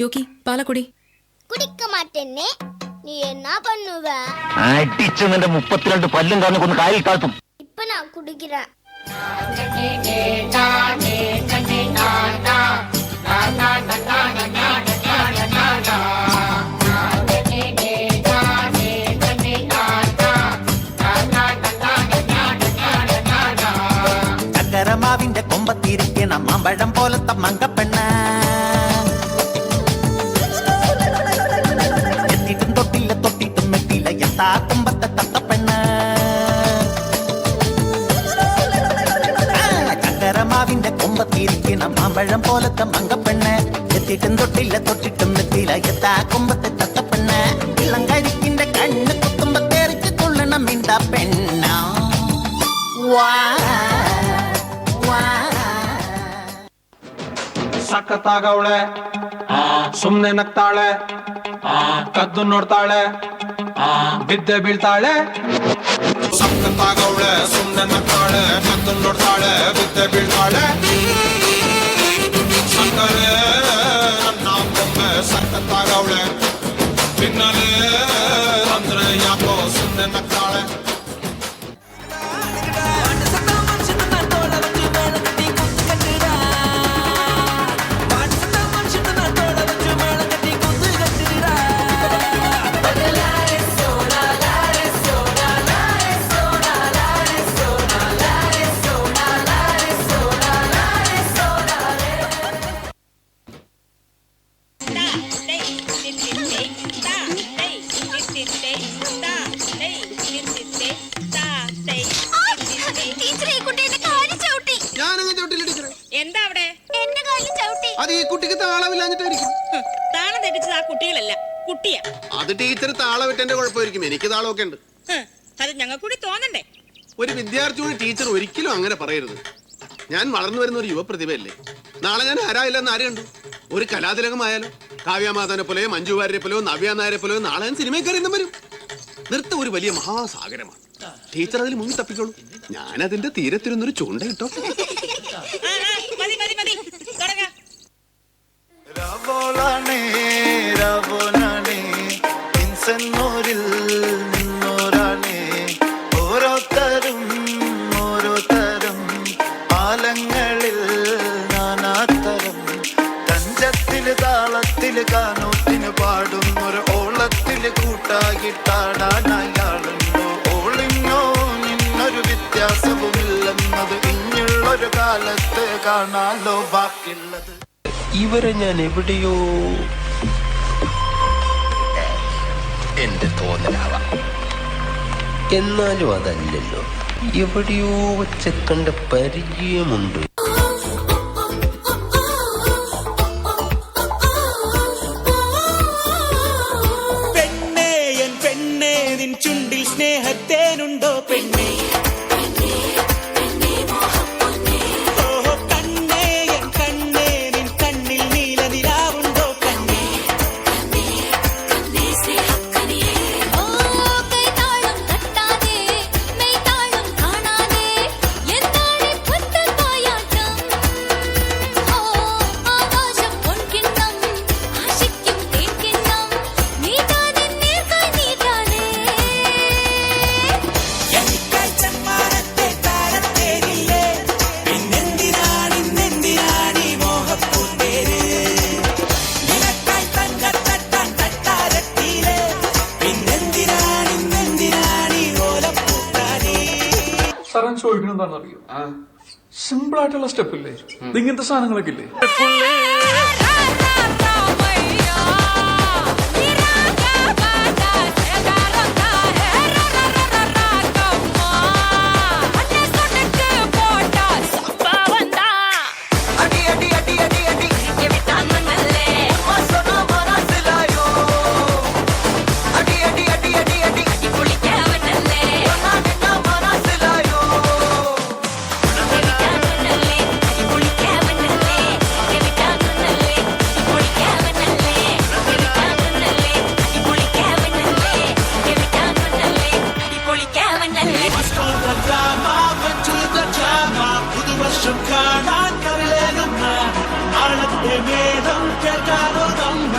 யோகி பாலக்குடி குடிக்க மாட்டேன்னு நீ என்ன பண்ணுவ അടിച്ച് നിന്റെ മുപ്പത്തിരണ്ട് പല്ലും കാരണം കൊന്ന് കാലിൽ താഴ്ത്തും இப்ப நான் குடிக்கிறேன் ചക്കരമാവിന്റെ കൊമ്പത്തിരിക്കണം മാമ്പഴം പോലത്തെ മങ്കപ്പെണ്ണ മെത്തില്ല എത്താ കുമ്പത്തെ തത്തപ്പെണ്ണ ആ, ചക്കരമാവിന്റെ കൊമ്പത്തിരിക്കണം മാമ്പഴം പോലത്തെ മങ്കപ്പെണ്ണ എത്തിയിട്ടും തൊട്ടില്ല തൊട്ടിട്ടും മെത്തില്ല എത്താ കുമ്പത്തെ തത്തപ്പെണ്ണ ഇളം കരിക്കിന്റെ കണ്ണ് കുത്തുമ്പോ തെറിച്ച് തുള്ളണം മിണ്ട പെണ്ണ വാ വാ ಸಖತ್ತಾಗವಳೆ ಸುಮ್ನೆ ನಗ್ತಾಳೆ ಕದ್ದು ನೋಡ್ತಾಳೆ ಬಿದ್ದೆ ಬೀಳ್ತಾಳೆ ಸಖತ್ತಾಗವಳೆ ಸುಮ್ನೆ ನಗ್ತಾಳೆ ಕದ್ದು ನೋಡ್ತಾಳೆ ಬಿದ್ದೆ ಬೀಳ್ತಾಳೆ ಸಕ್ಕರೆ ನನ್ನ ಬೊಮ್ಮೆ ಸಖತ್ತಾಗವಳೆ ತಿನ್ನಲೇ ಅಂದ್ರೆ ಯಾಕೋ ಸುಮ್ನೆ ನಗ್ತಾಳೆ ഞാനങ്ങ് ചവിട്ടില്ല ടീച്ചറെ. എന്താ അവിടെ? എന്റെ കാലിൽ ചവിട്ടി. അത് ഈ കുട്ടിക്ക് താളമില്ലാഞ്ഞിട്ടായിരിക്കും. താളം തെറ്റിച്ചത് ആ കുട്ടികളല്ല കുട്ടിയാ. അത് ടീച്ചർ താളമിട്ടെന്റെ കുഴപ്പമായിരിക്കും. എനിക്ക് താളമൊക്കെ ഉണ്ട്. ഹ്, അത് ഞങ്ങൾക്ക് കൂടി തോന്നണ്ടേ? ഒരു വിദ്യാർത്ഥിയോട് ടീച്ചർ ഒരിക്കലും അങ്ങനെ പറയരുത്. ഞാൻ വളർന്നു വരുന്ന ഒരു യുവപ്രതിഭയല്ലേ. നാളെ ഞാൻ ആരായില്ലെന്ന് ആര് കണ്ടു ഒരു കലാതിലകമായാലോ? കാവ്യമാധവനെ പോലെയോ മഞ്ജു വാര്യരെ പോലെയോ നവ്യ നായരെ പോലെയോ നാളെ സിനിമ കയറി വരും. നൃത്തം ഒരു വലിയ മഹാസാഗരമാണ്. ടീച്ചർ അതിൽ മുങ്ങി തപ്പിക്കോളൂ. ഞാനതിന്റെ തീരത്തിരുന്നൊരു ചൂണ്ടയിട്ടോ. ആ, താളത്തിൽ കാനോത്തിന് പാടുന്നൊരു ഓളത്തിൽ കൂട്ടായിട്ടാടാൻ അയാളുണ്ടോ ഓളിങ്ങോ നിന്നൊരു വ്യത്യാസവുമില്ലെന്നത് ഇനിയുള്ളൊരു കാലത്ത് കാണാലോ ബാക്കിയുള്ളത്. ഇവരെ ഞാൻ എവിടെയോ എന്റെ തോന്നലാവാം. എന്നാലും അതല്ലല്ലോ. എവിടെയോ വെച്ച് കണ്ട പരിചയമുണ്ട്. ఎత్తేనుండో സാറാൻ ചോദിക്കണം എന്താണെന്ന് അറിയോ സിമ്പിൾ ആയിട്ടുള്ള സ്റ്റെപ്പ് ഇല്ലേ ഇങ്ങനത്തെ സാധനങ്ങളൊക്കെ ഇല്ലേ ആകാശം കാണാൻ കവിലേകം ആഴത്തെ വേദം കേൾക്കാനോ തമ്പ